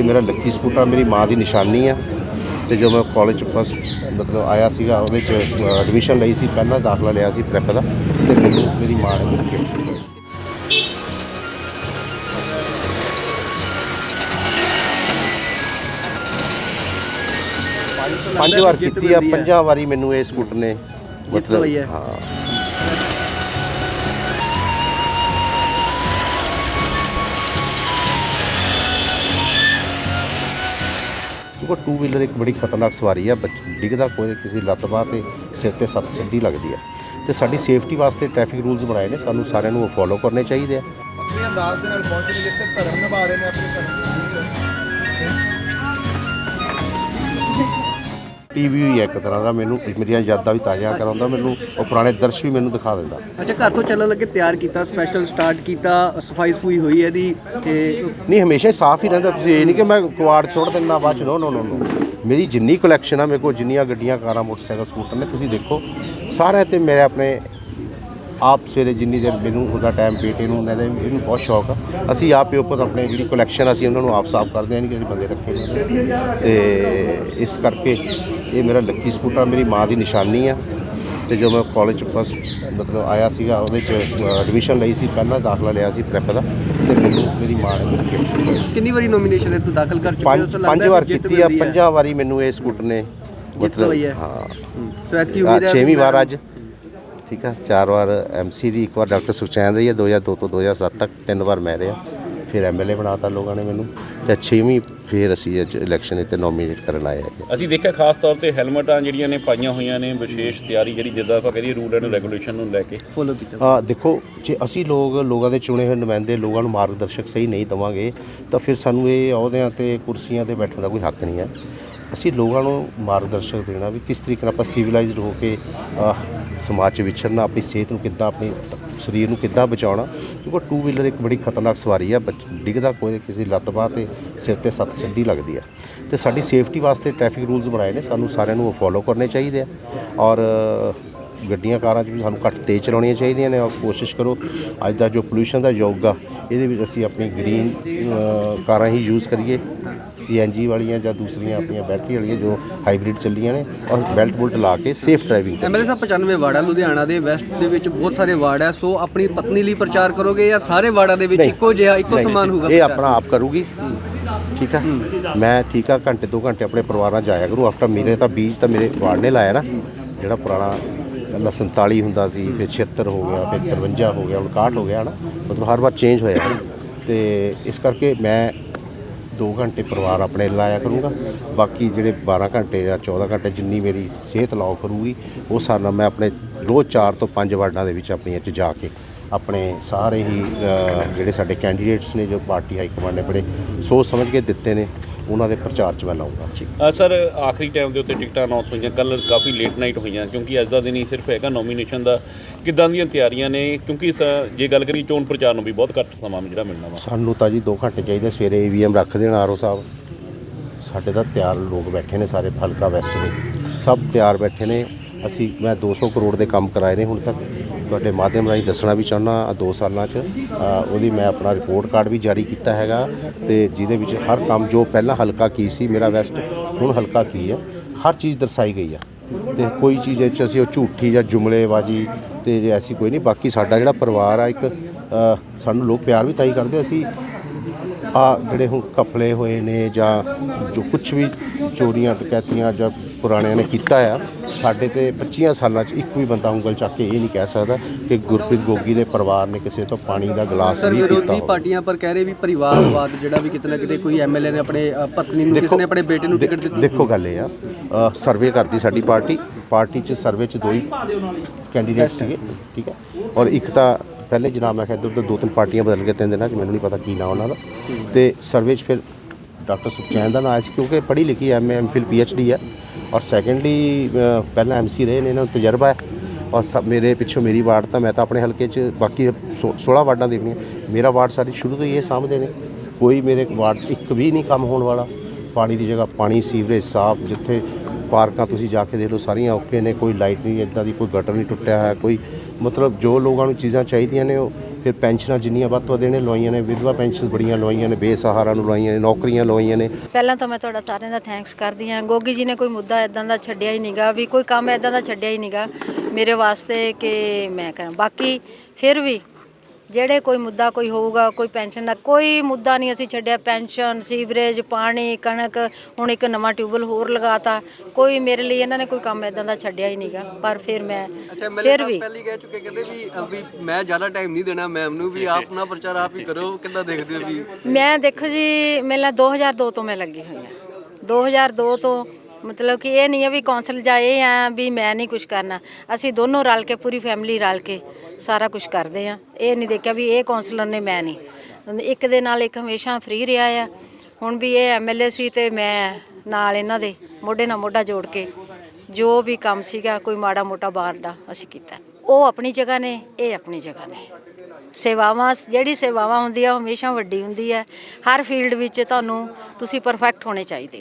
ਮੇਰਾ Lucky scooter ਮੇਰੀ ਮਾਂ ਦੀ ਨਿਸ਼ਾਨੀ ਆ। ਤੇ ਜਦੋਂ ਮੈਂ ਕਾਲਜ ਫਸਟ ਮਤਲਬ ਆਇਆ ਸੀਗਾ ਉਹਦੇ ਚ ਐਡਮਿਸ਼ਨ ਲਈ ਸੀ ਪਹਿਲਾਂ ਦਾਖਲਾ ਲਿਆ ਸੀ ਪ੍ਰੈਪ ਦਾ। ਤੇ ਮੈਨੂੰ ਮੇਰੀ ਮਾਂ ਨੇ ਮੈਨੂੰ ਕੀਤਾ ਸੀ। ਪੰਜ ਵਾਰ ਕੀਤੀ ਆ ਪੰਜਾਂ ਵਾਰੀ ਮੈਨੂੰ ਇਹ ਸਕੂਟਰ ਨੇ ਹੋਈ ਹੈ। ਹਾਂ। ਕਿਉਂਕਿ ਟੂ ਵੀਲਰ ਇੱਕ ਬੜੀ ਖਤਰਨਾਕ ਸਵਾਰੀ ਆ, ਬੱਚ- ਡਿੱਗਦਾ ਕੋਈ ਕਿਸੇ ਲੱਤ ਬਾਹ ਤੇ ਸਿਰ ਤੇ ਸੱਟ ਸਿੱਧੀ ਲੱਗਦੀ ਆ। ਤੇ ਸਾਡੀ ਸੇਫਟੀ ਵਾਸਤੇ ਟ੍ਰੈਫਿਕ ਰੂਲਸ ਬਣਾਏ ਨੇ, ਸਾਨੂੰ ਸਾਰਿਆਂ ਨੂੰ ਉਹ ਫੋਲੋ ਕਰਨੇ ਚਾਹੀਦੇ ਆ। ਆਪਣੇ ਅੰਦਾਜ਼ ਦੇ ਨਾਲ ਪਹੁੰਚੇ ਜਿੱਥੇ ਧਰਮ ਨਿਭਾ ਰਹੇ ਨੇ, ਆਪਣੇ ਧਰਮ ਟੀਵੀ ਵੀ ਇੱਕ ਤਰ੍ਹਾਂ ਦਾ ਮੈਨੂੰ ਮੇਰੀਆਂ ਯਾਦਾਂ ਵੀ ਤਾਜ਼ਾ ਕਰਾਉਂਦਾ ਮੈਨੂੰ ਉਹ ਪੁਰਾਣੇ ਦਰਸ਼ ਵੀ ਮੈਨੂੰ ਦਿਖਾ ਦਿੰਦਾ। ਅੱਛਾ ਘਰ ਤੋਂ ਚੱਲਣ ਲੱਗੇ ਤਿਆਰ ਕੀਤਾ ਸਪੈਸ਼ਲ ਸਟਾਰਟ ਕੀਤਾ ਸਫ਼ਾਈ ਸਫੂਈ ਹੋਈ ਹੈ ਇਹਦੀ ਤੇ ਨਹੀਂ ਹਮੇਸ਼ਾ ਹੀ ਸਾਫ਼ ਹੀ ਰਹਿੰਦਾ ਤੁਸੀਂ ਇਹ ਨਹੀਂ ਕਿ ਮੈਂ ਕੁਆੜ ਸੁੱਟ ਦਿੰਦਾ ਬਾਅਦ ਚ ਨੋ ਨੋ ਨੋ ਨੋ ਮੇਰੀ ਜਿੰਨੀ ਕਲੈਕਸ਼ਨ ਆ ਮੇਰੇ ਕੋਲ ਜਿੰਨੀਆਂ ਗੱਡੀਆਂ ਕਾਰਾਂ ਮੋਟਰਸਾਈਕਲ ਸਕੂਟਰ ਨੇ ਤੁਸੀਂ ਦੇਖੋ ਸਾਰੇ ਤੇ ਮੇਰੇ ਆਪਣੇ ਆਪ ਸਵੇਰੇ ਜਿੰਨੀ ਦੇਰ ਮੈਨੂੰ ਉਹਦਾ ਟਾਈਮ ਬੇਟੇ ਨੂੰ ਉਹਨਾਂ ਦਾ ਇਹਨੂੰ ਬਹੁਤ ਸ਼ੌਕ ਆ। ਅਸੀਂ ਆਪ ਹੀ ਉੱਪਰ ਆਪਣੇ ਜਿਹੜੀ ਕਲੈਕਸ਼ਨ ਅਸੀਂ ਉਹਨਾਂ ਨੂੰ ਆਪ ਸਾਫ਼ ਕਰਦੇ ਹਾਂ ਕਿਸੇ ਬੰਦੇ ਰੱਖੇ ਨੇ ਤੇ ਇਸ ਕਰਕੇ ਇਹ ਮੇਰਾ ਲੱਕੀ ਸਕੂਟਰ ਮੇਰੀ ਮਾਂ ਦੀ ਨਿਸ਼ਾਨੀ ਆ। ਤੇ ਜਦੋਂ ਮੈਂ ਕਾਲਜ ਫਸਟ ਮਤਲਬ ਆਇਆ ਸੀਗਾ ਉਹਦੇ ਚ ਐਡਮਿਸ਼ਨ ਲਈ ਸੀ ਪਹਿਲਾਂ ਦਾਖਲਾ ਲਿਆ ਸੀ ਪ੍ਰੈਪ ਦਾ। ਤੇ ਮੈਨੂੰ ਮੇਰੀ ਮਾਂ ਨੇ ਮੈਨੂੰ ਕੀਤਾ ਕਿੰਨੀ ਵਾਰੀ ਨੋਮੀਨੇਸ਼ਨ ਹੈ ਤੂੰ ਦਾਖਲ ਕਰ ਚੁੱਕੇ ਹੋ? ਪੰਜ ਪੰਜ ਵਾਰ ਕੀਤੀ ਆ ਪੰਜਾਂ ਵਾਰੀ ਮੈਨੂੰ ਇਹ ਸਕੂਟਰ ਨੇ ਹੋਈ ਹੈ। ਹਾਂ। ਸੋ ਐਤਕੀ ਉਮੀਦ ਹੈ ਛੇਵੀਂ ਵਾਰ ਅੱਜ। ਠੀਕ ਆ? ਚਾਰ ਵਾਰ ਐਮਸੀ ਦੀ ਇੱਕ ਵਾਰ ਡਾਕਟਰ ਸੁਖਚੈਨ ਰਹੀ ਹੈ 2002 ਤੋਂ 2007 ਤੱਕ ਤਿੰਨ ਵਾਰ ਮੈਂ ਰਿਹਾ। ਫਿਰ ਐਮਐਲਏ ਬਣਾਤਾ ਲੋਕਾਂ ਨੇ ਮੈਨੂੰ। ਤੇ ਛੇਵੀਂ ਫਿਰ ਅਸੀਂ ਅੱਜ ਇਲੈਕਸ਼ਨ ਇੱਥੇ ਨੋਮੀਨੇਟ ਕਰਨ ਆਏ ਹੈਗੇ। ਅਸੀਂ ਦੇਖਿਆ ਖਾਸ ਤੌਰ ਤੇ ਹੈਲਮਟਾਂ ਜਿਹੜੀਆਂ ਨੇ ਪਾਈਆਂ ਹੋਈਆਂ ਨੇ ਵਿਸ਼ੇਸ਼ ਤਿਆਰੀ ਜਿਹੜੀ ਜਿੱਦਾਂ ਆਪਾਂ ਕਹਦੇ ਰੂਲ ਐਂਡ ਰੈਗੂਲੇਸ਼ਨ ਨੂੰ ਲੈ ਕੇ। ਫੋਲੋ ਕੀਤਾ। ਆ ਦੇਖੋ ਜੇ ਅਸੀਂ ਲੋਕ ਲੋਕਾਂ ਦੇ ਚੁਣੇ ਹੋਏ ਨੁਮਾਇੰਦੇ ਲੋਕਾਂ ਨੂੰ ਮਾਰਗਦਰਸ਼ਕ ਸਹੀ ਨਹੀਂ ਦਵਾਂਗੇ ਤਾਂ ਫਿਰ ਸਾਨੂੰ ਇਹ ਅਹੁਦਿਆਂ ਤੇ ਕੁਰਸੀਆਂ ਤੇ ਬੈਠਣ ਦਾ ਕੋਈ ਹੱਕ ਨਹੀਂ ਹੈ। ਅਸੀਂ ਲੋਕਾਂ ਨੂੰ ਮਾਰਗਦਰਸ਼ਕ ਦੇਣਾ ਵੀ ਕਿਸ ਤਰੀਕੇ ਨਾਲ ਆਪਾਂ ਸਿਵਲਾਈਜ਼ਡ ਹੋ ਕੇ ਸਮਾਜ 'ਚ ਵਿਚਰਨਾ ਆਪਣੀ ਸਿਹਤ ਨੂੰ ਕਿੱਦਾਂ, ਆਪਣੀ ਸਰੀਰ ਨੂੰ ਕਿੱਦਾਂ ਬਚਾਉਣਾ, ਕਿਉਂਕਿ ਟੂ ਵੀਲਰ ਇੱਕ ਬੜੀ ਖਤਰਨਾਕ ਸਵਾਰੀ ਆ, ਬੱਚ- ਡਿੱਗਦਾ ਕੋਈ ਕਿਸੇ ਲੱਤ ਬਾਹ ਤੇ ਸਿਰ ਤੇ ਸੱਤ ਸਿੱਧੀ ਲੱਗਦੀ ਆ। ਤੇ ਸਾਡੀ ਸੇਫਟੀ ਵਾਸਤੇ ਟ੍ਰੈਫਿਕ ਰੂਲਸ ਬਣਾਏ ਨੇ, ਸਾਨੂੰ ਸਾਰਿਆਂ ਨੂੰ ਉਹ ਫੋਲੋ ਕਰਨੇ ਚਾਹੀਦੇ ਆ। ਔਰ ਗੱਡੀਆਂ ਕਾਰਾਂ 'ਚ ਵੀ ਸਾਨੂੰ ਘੱਟ ਤੇਜ਼ ਚਲਾਉਣੀਆਂ ਚਾਹੀਦੀਆਂ ਨੇ। ਔਰ ਕੋਸ਼ਿਸ਼ ਕਰੋ ਅੱਜ ਦਾ ਜੋ ਪੋਲੂਸ਼ਨ ਦਾ ਯੁੱਗ ਆ ਇਹਦੇ ਵਿੱਚ ਅਸੀਂ ਆਪਣੀ ਗ੍ਰੀਨ ਕਾਰਾਂ ਹੀ ਯੂਜ਼ ਕਰੀਏ। ਸੀਐਨਜੀ ਵਾਲੀਆਂ ਜਾਂ ਦੂਸਰੀਆਂ ਆਪਣੀਆਂ ਬੈਟਰੀ ਵਾਲੀਆਂ ਜੋ ਹਾਈਬ੍ਰਿਡ ਚੱਲੀਆਂ ਨੇ ਔਰ ਬੈਲਟ ਬੁਲਟ ਲਾ ਕੇ ਸੇਫ ਡਰਾਈਵਿੰਗ ਐਮਐਲਏ ਸਾਹਿਬ 95 ਵਾਰਡ ਹੈ ਲੁਧਿਆਣਾ ਦੇ ਵੈਸਟ ਦੇ ਵਿੱਚ ਬਹੁਤ ਸਾਰੇ ਵਾਰਡ ਹੈ ਸੋ ਆਪਣੀ ਪਤਨੀ ਲਈ ਪ੍ਰਚਾਰ ਕਰੋਗੇ ਜਾਂ ਸਾਰੇ ਵਾਰਡਾਂ ਦੇ ਵਿੱਚ। ਇੱਕੋ ਜਿਹਾ ਇੱਕੋ ਸਮਾਨ ਹੋਊਗਾ ਇਹ? ਆਪਣਾ ਆਪ ਕਰੂਗੀ। ਠੀਕ ਆ? ਮੈਂ ਠੀਕ ਆ ਘੰਟੇ ਦੋ ਘੰਟੇ ਆਪਣੇ ਪਰਿਵਾਰ ਨਾਲ ਜਾਇਆ ਕਰੂੰ। ਆਫਟਰ ਮੇਰੇ ਤਾਂ ਬੀਜ ਤਾਂ ਮੇਰੇ ਵਾਰਡ ਨੇ ਲਾਇਆ ਨਾ ਜਿਹੜਾ ਪੁਰਾਣਾ ਪਹਿਲਾਂ 47 ਹੁੰਦਾ ਸੀ, ਫਿਰ 76 ਹੋ ਗਿਆ, ਫਿਰ 53 ਹੋ ਗਿਆ ਹੁਣ 61 ਹੋ ਗਿਆ ਨਾ ਮਤਲਬ ਹਰ ਵਾਰ ਚੇਂਜ ਹੋਇਆ। ਤੇ ਇਸ ਕਰਕੇ ਮੈਂ 2 ਘੰਟੇ ਪਰਿਵਾਰ ਆਪਣੇ ਲਾਇਆ ਕਰੂੰਗਾ। ਬਾਕੀ ਜਿਹੜੇ 12 ਘੰਟੇ ਜਾਂ 14 ਘੰਟੇ ਜਿੰਨੀ ਮੇਰੀ ਸਿਹਤ ਲਾਓ ਕਰੂਗੀ ਉਹ ਸਾਰਾ ਮੈਂ ਆਪਣੇ ਰੋਜ਼ 4 ਤੋਂ 5 ਵਾਰਡਾਂ ਦੇ ਵਿੱਚ ਆਪਣੀਆਂ ਚ ਜਾ ਕੇ ਆਪਣੇ ਸਾਰੇ ਹੀ ਜਿਹੜੇ ਸਾਡੇ ਕੈਂਡੀਡੇਟਸ ਨੇ ਜੋ ਪਾਰਟੀ ਹਾਈ ਕਮਾਂਡ ਨੇ ਬੜੇ ਸੋਚ ਸਮਝ ਕੇ ਦਿੱਤੇ ਨੇ। ਉਹਨਾਂ ਦੇ ਪ੍ਰਚਾਰ 'ਚ ਮੈਂ ਲਾਉਂਗਾ ਸਰ ਆਖਰੀ ਟਾਈਮ ਦੇ ਉੱਤੇ ਟਿਕਟਾਂ ਅਨਾਉਂਸ ਹੋਈਆਂ। ਕੱਲ ਕਾਫੀ ਲੇਟ ਨਾਈਟ ਹੋਈਆਂ ਕਿਉਂਕਿ ਅੱਜ ਦਾ ਦਿਨ ਹੀ ਸਿਰਫ ਹੈਗਾ ਨੋਮੀਨੇਸ਼ਨ ਦਾ। ਕਿੱਦਾਂ ਦੀਆਂ ਤਿਆਰੀਆਂ ਨੇ? ਕਿਉਂਕਿ ਸ- ਜੇ ਗੱਲ ਕਰੀ ਚੋਣ ਪ੍ਰਚਾਰ ਨੂੰ ਵੀ ਬਹੁਤ ਘੱਟ ਸਮਾਂ ਜਿਹੜਾ ਮਿਲਣਾ ਵਾ। ਸਾਨੂੰ ਤਾਂ ਜੀ 2 ਘੰਟੇ ਚਾਹੀਦੇ ਸਵੇਰੇ ਈਵੀਐਮ ਰੱਖ ਦੇਣ ਆਰਓ ਸਾਹਿਬ। ਸਾਡੇ ਤਾਂ ਤਿਆਰ ਲੋਕ ਬੈਠੇ ਨੇ ਸਾਰੇ ਹਲਕਾ ਵੈਸਟ ਦੇ। ਸਭ ਤਿਆਰ ਬੈਠੇ ਨੇ। ਅਸੀਂ ਮੈਂ 200 ਕਰੋੜ ਦੇ ਕੰਮ ਕਰਾਏ ਨੇ ਹੁਣ ਤੱਕ। ਤੁਹਾਡੇ ਮਾਧਿਅਮ ਰਾਹੀਂ ਦੱਸਣਾ ਵੀ ਚਾਹੁੰਦਾ 2 ਸਾਲਾਂ 'ਚ ਉਹਦੀ ਮੈਂ ਆਪਣਾ ਰਿਪੋਰਟ ਕਾਰਡ ਵੀ ਜਾਰੀ ਕੀਤਾ ਹੈਗਾ ਤੇ ਜਿਹਦੇ ਵਿੱਚ ਹਰ ਕੰਮ ਜੋ ਪਹਿਲਾਂ ਹਲਕਾ ਕੀ ਸੀ, ਮੇਰਾ ਵੈਸਟ ਹੁਣ ਹਲਕਾ ਕੀ ਹੈ, ਹਰ ਚੀਜ਼ ਦਰਸਾਈ ਗਈ ਆ। ਤੇ ਕੋਈ ਚੀਜ਼ ਇਹ 'ਚ ਅਸੀਂ ਉਹ ਝੂਠੀ ਜਾਂ ਜੁਮਲੇਬਾਜ਼ੀ ਤੇ ਜੇ ਐਸੀ ਕੋਈ ਨਹੀਂ, ਬਾਕੀ ਸਾਡਾ ਜਿਹੜਾ ਪਰਿਵਾਰ ਆ ਇੱਕ ਸਾਨੂੰ ਲੋਕ ਪਿਆਰ ਵੀ ਤਾਂ ਕਰਦੇ ਅਸੀਂ ਆ ਜਿਹੜੇ ਹੁਣ ਕਪਲੇ ਹੋਏ ਨੇ ਜਾਂ ਜੋ ਕੁਝ ਵੀ ਚੋਰੀਆਂ ਟਕੈਤੀਆਂ ਜਾਂ ਪੁਰਾਣਿਆਂ ਨੇ ਕੀਤਾ ਆ। ਸਾਡੇ ਤੇ 25 ਸਾਲਾਂ 'ਚ ਇੱਕ ਵੀ ਬੰਦਾ ਉਂਗਲ ਚੱਕ ਕੇ ਇਹ ਨਹੀਂ ਕਹਿ ਸਕਦਾ ਕਿ ਗੁਰਪ੍ਰੀਤ ਗੋਗੀ ਦੇ ਪਰਿਵਾਰ ਨੇ ਕਿਸੇ ਤੋਂ ਪਾਣੀ ਦਾ ਗਲਾਸ ਸਰ ਵੀ ਪੀਤਾ ਵਿਰੋਧੀ ਹੋਵੇ। ਪਾਰਟੀਆਂ ਪਰ ਕਹਿ ਰਹੇ ਵੀ ਪਰਿਵਾਰਵਾਦ ਜਿਹੜਾ ਵੀ ਕਿਤੇ ਨਾ ਕਿਤੇ ਕੋਈ ਐਮਐਲਏ ਨੇ ਆਪਣੇ ਅ, ਪਤਨੀ ਨੂੰ ਕਿਸੇ ਨੇ ਆਪਣੇ ਬੇਟੇ ਨੂੰ ਟਿਕਟ ਦਿੱਤੀ। ਦੇਖੋ ਗੱਲ ਇਹ ਆ ਸਰਵੇ ਕਰਦੀ ਸਾਡੀ ਪਾਰਟੀ। ਪਾਰਟੀ 'ਚ ਸਰਵੇ 'ਚ ਦੋ ਹੀ ਕੈਂਡੀਡੇਟ ਸੀਗੇ ਠੀਕ ਹੈ ਔਰ ਇੱਕ ਤਾਂ ਪਹਿਲੇ ਜਨਾਬ ਮੈਂ ਕਿਹਾ ਇੱਧਰ ਉੱਧਰ ਦੋ ਤਿੰਨ ਪਾਰਟੀਆਂ ਬਦਲ ਕੇ ਤਿੰਨ ਦਿਨਾਂ 'ਚ ਮੈਨੂੰ ਨਹੀਂ ਪਤਾ ਕੀ ਨਾਂ ਉਹਨਾਂ ਦਾ। ਤੇ ਸਰਵੇ 'ਚ ਫਿਰ ਡਾਕਟਰ ਸੁਖਚੈਨ ਦਾ ਨਾਂ ਆਇਆ ਸੀ ਕਿਉਂਕਿ ਪੜ੍ਹੀ ਲਿਖੀ M M Phil P H D ਹੈ ਔਰ ਸੈਕੰਡਲੀ ਪਹਿਲਾਂ ਐਮ ਸੀ ਰਹੇ ਨੇ, ਇਹਨਾਂ ਨੂੰ ਤਜਰਬਾ ਹੈ ਔਰ ਸਭ ਮੇਰੇ ਪਿੱਛੋਂ ਮੇਰੀ ਵਾਰਡ ਤਾਂ ਮੈਂ ਤਾਂ ਆਪਣੇ ਹਲਕੇ 'ਚ ਬਾਕੀ 16 ਵਾਰਡਾਂ ਦੇਖਣੀਆਂ। ਮੇਰਾ ਵਾਰਡ ਸਾਡੀ ਸ਼ੁਰੂ ਤੋਂ ਹੀ ਇਹ ਸਾਂਭਦੇ ਨੇ। ਕੋਈ ਮੇਰੇ ਵਾਰਡ ਇੱਕ ਵੀ ਨਹੀਂ ਕੰਮ ਹੋਣ ਵਾਲਾ। ਪਾਣੀ ਦੀ ਜਗ੍ਹਾ ਪਾਣੀ, ਸੀਵਰੇਜ ਸਾਫ਼, ਜਿੱਥੇ ਪਾਰਕਾਂ ਤੁਸੀਂ ਜਾ ਕੇ ਦੇਖ ਲਓ, ਸਾਰੀਆਂ ਓਕੇ ਨੇ, ਕੋਈ ਲਾਈਟ ਨਹੀਂ ਇਦਾਂ ਦੀ ਕੋਈ ਗਟਰ ਨਹੀਂ ਟੁੱਟਿਆ ਹੈ ਕੋਈ ਮਤਲਬ ਜੋ ਲੋਕਾਂ ਨੂੰ ਚੀਜ਼ਾਂ ਚਾਹੀਦੀਆਂ ਨੇ, ਉਹ ਫਿਰ ਪੈਨਸ਼ਨਾਂ ਜਿੰਨੀਆਂ ਵੱਧ ਤੋਂ ਵੱਧ ਇਹਨੇ ਲਵਾਈਆਂ ਨੇ, ਵਿਧਵਾ ਪੈਨਸ਼ਨ ਬੜੀਆਂ ਲਵਾਈਆਂ ਨੇ, ਬੇਸਹਾਰਾ ਨੂੰ ਲਵਾਈਆਂ ਨੇ, ਨੌਕਰੀਆਂ ਲਵਾਈਆਂ ਨੇ। ਪਹਿਲਾਂ ਤਾਂ ਮੈਂ ਤੁਹਾਡਾ ਸਾਰਿਆਂ ਦਾ ਥੈਂਕਸ ਕਰਦੀ ਹਾਂ। ਗੋਗੀ ਜੀ ਨੇ ਕੋਈ ਮੁੱਦਾ ਇਦਾਂ ਦਾ ਛੱਡਿਆ ਹੀ ਨਹੀਂਗਾ ਵੀ ਕੋਈ ਕੰਮ ਇਦਾਂ ਦਾ ਛੱਡਿਆ ਹੀ ਨਹੀਂਗਾ ਮੇਰੇ ਵਾਸਤੇ ਕਿ ਮੈਂ ਕਰਾਂ। ਬਾਕੀ ਫਿਰ ਵੀ ਜਿਹੜੇ ਕੋਈ ਮੁੱਦਾ ਕੋਈ ਹੋਊਗਾ ਕੋਈ ਪੈਨਸ਼ਨ ਦਾ ਕੋਈ ਮੁੱਦਾ ਨਹੀਂ ਅਸੀਂ ਛੱਡਿਆ ਪੈਨਸ਼ਨ ਸੀਵਰੇਜ ਪਾਣੀ ਕਣਕ ਹੁਣ ਇੱਕ ਨਵਾਂ ਟਿਊਬਲ ਹੋਰ ਲਗਾਤਾ ਕੋਈ ਮੇਰੇ ਲਈ ਇਹਨਾਂ ਨੇ ਕੋਈ ਕੰਮ ਇਦਾਂ ਦਾ ਛੱਡਿਆ ਹੀ ਨਹੀਂਗਾ ਪਰ ਫਿਰ ਮੈਂ ਫਿਰ ਵੀ ਪਹਿਲੀ ਕਹਿ ਚੁੱਕੇ ਕਹਿੰਦੇ ਵੀ ਵੀ ਮੈਂ ਜ਼ਿਆਦਾ ਟਾਈਮ ਨਹੀਂ ਦੇਣਾ ਮੈਮ ਨੂੰ ਵੀ ਆਪ ਨਾ ਪ੍ਰਚਾਰ ਆਪ ਹੀ ਕਰੋ ਕਿੱਦਾਂ ਦੇਖਦੇ ਹੋ ਵੀ? ਮੈਂ ਦੇਖੋ ਜੀ ਮੇਲਾ 2002 ਤੋਂ ਮੈਂ ਲੱਗੀ ਹੋਈ ਹਾਂ। 2002 ਤੋਂ ਮਤਲਬ ਕਿ ਇਹ ਨਹੀਂ ਹੈ ਵੀ ਕੌਂਸਲ ਜਾਏ ਆ ਵੀ ਮੈਂ ਨਹੀਂ ਕੁਝ ਕਰਨਾ। ਅਸੀਂ ਦੋਨੋਂ ਰਲ ਕੇ, ਪੂਰੀ ਫੈਮਿਲੀ ਰਲ ਕੇ ਸਾਰਾ ਕੁਝ ਕਰਦੇ ਆ ਇਹ ਨਹੀਂ ਦੇਖਿਆ ਵੀ ਇਹ ਕੌਂਸਲਰ ਨੇ ਮੈਂ ਨਹੀਂ। ਇੱਕ ਦੇ ਨਾਲ ਇੱਕ ਹਮੇਸ਼ਾ ਫ੍ਰੀ ਰਿਹਾ ਆ। ਹੁਣ ਵੀ ਇਹ ਐਮਐਲਏ ਸੀ ਤੇ ਮੈਂ ਨਾਲ ਇਹਨਾਂ ਦੇ ਮੋਢੇ ਨਾਲ ਮੋਢਾ ਜੋੜ ਕੇ ਜੋ ਵੀ ਕੰਮ ਸੀਗਾ, ਕੋਈ ਮਾੜਾ ਮੋਟਾ ਬਾਹਰ ਦਾ ਅਸੀਂ ਕੀਤਾ। ਉਹ ਆਪਣੀ ਜਗ੍ਹਾ ਨੇ, ਇਹ ਆਪਣੀ ਜਗ੍ਹਾ ਨੇ। ਸੇਵਾਵਾਂ, ਜਿਹੜੀ ਸੇਵਾਵਾਂ ਹੁੰਦੀ ਆ ਉਹ ਹਮੇਸ਼ਾ ਵੱਡੀ ਹੁੰਦੀ ਹੈ। ਹਰ ਫੀਲਡ ਵਿੱਚ ਤੁਹਾਨੂੰ ਤੁਸੀਂ ਪਰਫੈਕਟ ਹੋਣੇ ਚਾਹੀਦੇ ਹੋ।